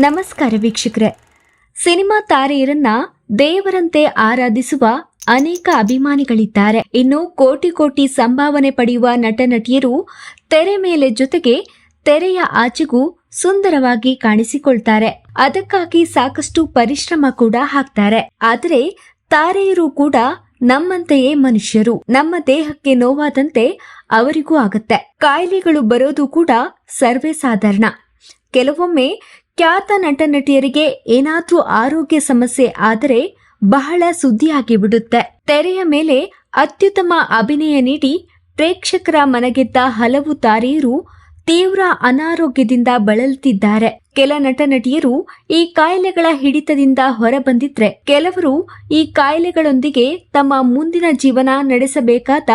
ನಮಸ್ಕಾರ ವೀಕ್ಷಕರೇ. ಸಿನಿಮಾ ತಾರೆಯರನ್ನ ದೇವರಂತೆ ಆರಾಧಿಸುವ ಅನೇಕ ಅಭಿಮಾನಿಗಳಿದ್ದಾರೆ. ಇನ್ನು ಕೋಟಿ ಕೋಟಿ ಸಂಭಾವನೆ ಪಡೆಯುವ ನಟ ನಟಿಯರು ತೆರೆ ಮೇಲೆ ಜೊತೆಗೆ ತೆರೆಯ ಆಚೆಗೂ ಸುಂದರವಾಗಿ ಕಾಣಿಸಿಕೊಳ್ತಾರೆ. ಅದಕ್ಕಾಗಿ ಸಾಕಷ್ಟು ಪರಿಶ್ರಮ ಕೂಡ ಹಾಕ್ತಾರೆ. ಆದರೆ ತಾರೆಯರು ಕೂಡ ನಮ್ಮಂತೆಯೇ ಮನುಷ್ಯರು. ನಮ್ಮ ದೇಹಕ್ಕೆ ನೋವಾದಂತೆ ಅವರಿಗೂ ಆಗತ್ತೆ. ಕಾಯಿಲೆಗಳು ಬರೋದು ಕೂಡ ಸರ್ವೇ ಸಾಧಾರಣ. ಕೆಲವೊಮ್ಮೆ ಖ್ಯಾತ ನಟ ನಟಿಯರಿಗೆ ಏನಾದ್ರೂ ಆರೋಗ್ಯ ಸಮಸ್ಯೆ ಆದರೆ ಬಹಳ ಸುದ್ದಿಯಾಗಿ ಬಿಡುತ್ತೆ ತೆರೆಯ ಮೇಲೆ ಅತ್ಯುತ್ತಮ ಅಭಿನಯ ನೀಡಿ ಪ್ರೇಕ್ಷಕರ ಮನಗೆದ್ದ ಹಲವು ತಾರೆಯರು ತೀವ್ರ ಅನಾರೋಗ್ಯದಿಂದ ಬಳಲುತ್ತಿದ್ದಾರೆ ಕೆಲ ನಟ ನಟಿಯರು ಈ ಕಾಯಿಲೆಗಳ ಹಿಡಿತದಿಂದ ಹೊರಬಂದಿದ್ರೆ, ಕೆಲವರು ಈ ಕಾಯಿಲೆಗಳೊಂದಿಗೆ ತಮ್ಮ ಮುಂದಿನ ಜೀವನ ನಡೆಸಬೇಕಾದ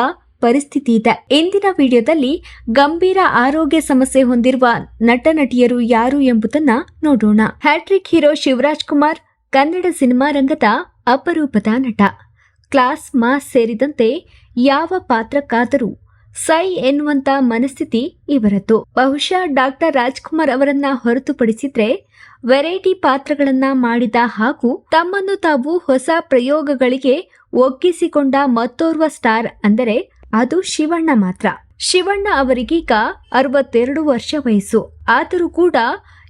ಪರಿಸ್ಥಿತಿ ಇದೆ. ಇಂದಿನ ವಿಡಿಯೋದಲ್ಲಿ ಗಂಭೀರ ಆರೋಗ್ಯ ಸಮಸ್ಯೆ ಹೊಂದಿರುವ ನಟ ನಟಿಯರು ಯಾರು ಎಂಬುದನ್ನ ನೋಡೋಣ. Hat trick hero Shivaraj Kumar, Kannada cinema ರಂಗದ ಅಪರೂಪದ ನಟ. ಕ್ಲಾಸ್ ಮಾಸ್ ಸೇರಿದಂತೆ ಯಾವ ಪಾತ್ರಕ್ಕಾದರೂ ಸೈ ಎನ್ನುವಂತ ಮನಸ್ಥಿತಿ ಇವರದ್ದು. ಬಹುಶಃ ಡಾಕ್ಟರ್ ರಾಜ್ಕುಮಾರ್ ಅವರನ್ನ ಹೊರತುಪಡಿಸಿದ್ರೆ ವೆರೈಟಿ ಪಾತ್ರಗಳನ್ನ ಮಾಡಿದ ಹಾಗೂ ತಮ್ಮನ್ನು ತಾವು ಹೊಸ ಪ್ರಯೋಗಗಳಿಗೆ ಒಗ್ಗಿಸಿಕೊಂಡ ಮತ್ತೋರ್ವ ಸ್ಟಾರ್ ಅಂದರೆ ಅದು ಶಿವಣ್ಣ ಮಾತ್ರ. ಶಿವಣ್ಣ ಅವರಿಗೀಗ ಅರವತ್ತೆರಡು ವರ್ಷ ವಯಸ್ಸು. ಆದರೂ ಕೂಡ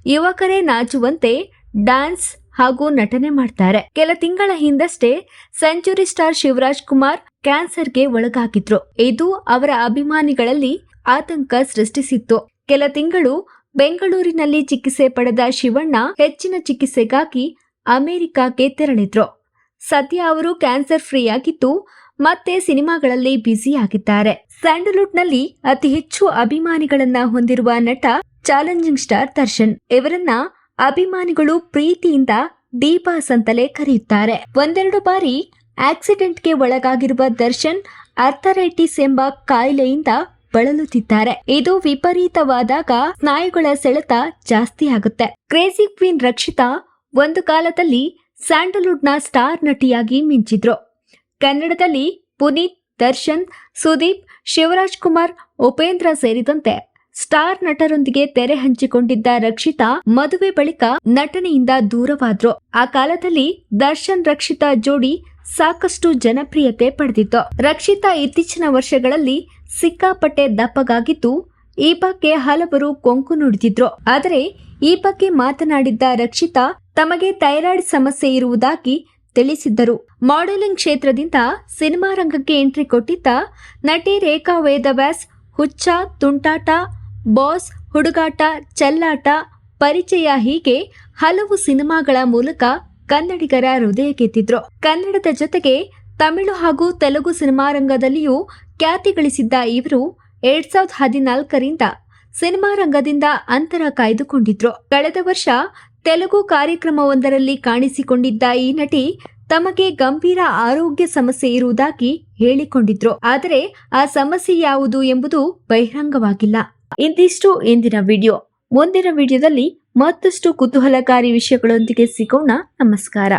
ಯುವಕರೇ ನಾಚುವಂತೆ ಡ್ಯಾನ್ಸ್ ಹಾಗೂ ನಟನೆ ಮಾಡ್ತಾರೆ. ಕೆಲ ತಿಂಗಳ ಹಿಂದಷ್ಟೇ ಸೆಂಚುರಿ ಸ್ಟಾರ್ ಶಿವರಾಜ್ ಕುಮಾರ್ ಕ್ಯಾನ್ಸರ್ಗೆ ಒಳಗಾಗಿದ್ರು. ಇದು ಅವರ ಅಭಿಮಾನಿಗಳಲ್ಲಿ ಆತಂಕ ಸೃಷ್ಟಿಸಿತ್ತು. ಕೆಲ ತಿಂಗಳು ಬೆಂಗಳೂರಿನಲ್ಲಿ ಚಿಕಿತ್ಸೆ ಪಡೆದ ಶಿವಣ್ಣ ಹೆಚ್ಚಿನ ಚಿಕಿತ್ಸೆಗಾಗಿ ಅಮೆರಿಕಕ್ಕೆ ತೆರಳಿದ್ರು. ಸದ್ಯ ಅವರು ಕ್ಯಾನ್ಸರ್ ಫ್ರೀ ಆಗಿದ್ದು ಮತ್ತೆ ಸಿನಿಮಾಗಳಲ್ಲಿ ಬ್ಯುಸಿ ಆಗಿದ್ದಾರೆ. ಸ್ಯಾಂಡಲ್ವುಡ್ನಲ್ಲಿ ಅತಿ ಹೆಚ್ಚು ಅಭಿಮಾನಿಗಳನ್ನ ಹೊಂದಿರುವ ನಟ ಚಾಲೆಂಜಿಂಗ್ ಸ್ಟಾರ್ ದರ್ಶನ್. ಇವರನ್ನ ಅಭಿಮಾನಿಗಳು ಪ್ರೀತಿಯಿಂದ ದೀಪಾಸ್ ಅಂತಲೇ ಕರೆಯುತ್ತಾರೆ. ಒಂದೆರಡು ಬಾರಿ ಆಕ್ಸಿಡೆಂಟ್ಗೆ ಒಳಗಾಗಿರುವ ದರ್ಶನ್ ಅರ್ಥರೈಟಿಸ್ ಎಂಬ ಕಾಯಿಲೆಯಿಂದ ಬಳಲುತ್ತಿದ್ದಾರೆ. ಇದು ವಿಪರೀತವಾದಾಗ ಸ್ನಾಯುಗಳ ಸೆಳೆತ ಜಾಸ್ತಿ ಆಗುತ್ತೆ. ಕ್ರೇಜಿ ಕ್ವೀನ್ ರಕ್ಷಿತಾ ಒಂದು ಕಾಲದಲ್ಲಿ ಸ್ಯಾಂಡಲ್ವುಡ್ನ ಸ್ಟಾರ್ ನಟಿಯಾಗಿ ಮಿಂಚಿದ್ರು. ಕನ್ನಡದಲ್ಲಿ ಪುನೀತ್, ದರ್ಶನ್, ಸುದೀಪ್, ಶಿವರಾಜ್ ಕುಮಾರ್, ಉಪೇಂದ್ರ ಸೇರಿದಂತೆ ಸ್ಟಾರ್ ನಟರೊಂದಿಗೆ ತೆರೆ ಹಂಚಿಕೊಂಡಿದ್ದ ರಕ್ಷಿತಾ ಮದುವೆ ಬಳಿಕ ನಟನೆಯಿಂದ ದೂರವಾದ್ರು. ಆ ಕಾಲದಲ್ಲಿ ದರ್ಶನ್ ರಕ್ಷಿತಾ ಜೋಡಿ ಸಾಕಷ್ಟು ಜನಪ್ರಿಯತೆ ಪಡೆದಿತ್ತು. ರಕ್ಷಿತಾ ಇತ್ತೀಚಿನ ವರ್ಷಗಳಲ್ಲಿ ಸಿಕ್ಕಾಪಟ್ಟೆ ದಪ್ಪಗಾಗಿದ್ದು, ಈ ಬಗ್ಗೆ ಹಲವರು ಕೊಂಕು ನುಡಿದಿದ್ರು. ಆದರೆ, ಈ ಬಗ್ಗೆ ಮಾತನಾಡಿದ್ದ ರಕ್ಷಿತಾ, ತಮಗೆ ಥೈರಾಯ್ಡ್ ಸಮಸ್ಯೆ ಇರುವುದಾಗಿ ತಿಳಿಸಿದ್ದರು. ಮಾಡೆಲಿಂಗ್ ಕ್ಷೇತ್ರದಿಂದ ಸಿನಿಮಾ ರಂಗಕ್ಕೆ ಎಂಟ್ರಿ ಕೊಟ್ಟಿದ್ದ ನಟಿ ರೇಖಾ ವೇದವ್ಯಾಸ್, ಹುಚ್ಚ, ತುಂಟಾಟ, ಬಾಸ್, ಹುಡುಗಾಟ, ಚೆಲ್ಲಾಟ, ಪರಿಚಯ ಹೀಗೆ ಹಲವು ಸಿನಿಮಾಗಳ ಮೂಲಕ ಕನ್ನಡಿಗರ ಹೃದಯ ಗೆದ್ದಿದ್ರು ಕನ್ನಡದ ಜೊತೆಗೆ ತಮಿಳು ಹಾಗೂ ತೆಲುಗು ಸಿನಿಮಾ ರಂಗದಲ್ಲಿಯೂ ಖ್ಯಾತಿ ಗಳಿಸಿದ್ದ ಇವರು ಎರಡ್ ಸಾವಿರದ ಹದಿನಾಲ್ಕರಿಂದ ಸಿನಿಮಾ ರಂಗದಿಂದ ಅಂತರ ಕಾಯ್ದುಕೊಂಡಿದ್ರು. ಕಳೆದ ವರ್ಷ ತೆಲುಗು ಕಾರ್ಯಕ್ರಮವೊಂದರಲ್ಲಿ ಕಾಣಿಸಿಕೊಂಡಿದ್ದ ಈ ನಟಿ ತಮಗೆ ಗಂಭೀರ ಆರೋಗ್ಯ ಸಮಸ್ಯೆ ಇರುವುದಾಗಿ ಹೇಳಿಕೊಂಡಿದ್ರು. ಆದರೆ ಆ ಸಮಸ್ಯೆ ಯಾವುದು ಎಂಬುದು ಬಹಿರಂಗವಾಗಿಲ್ಲ. ಇಂದಿಷ್ಟು ಇಂದಿನ ವಿಡಿಯೋ. ಮುಂದಿನ ವಿಡಿಯೋದಲ್ಲಿ ಮತ್ತಷ್ಟು ಕುತೂಹಲಕಾರಿ ವಿಷಯಗಳೊಂದಿಗೆ ಸಿಗೋಣ. ನಮಸ್ಕಾರ.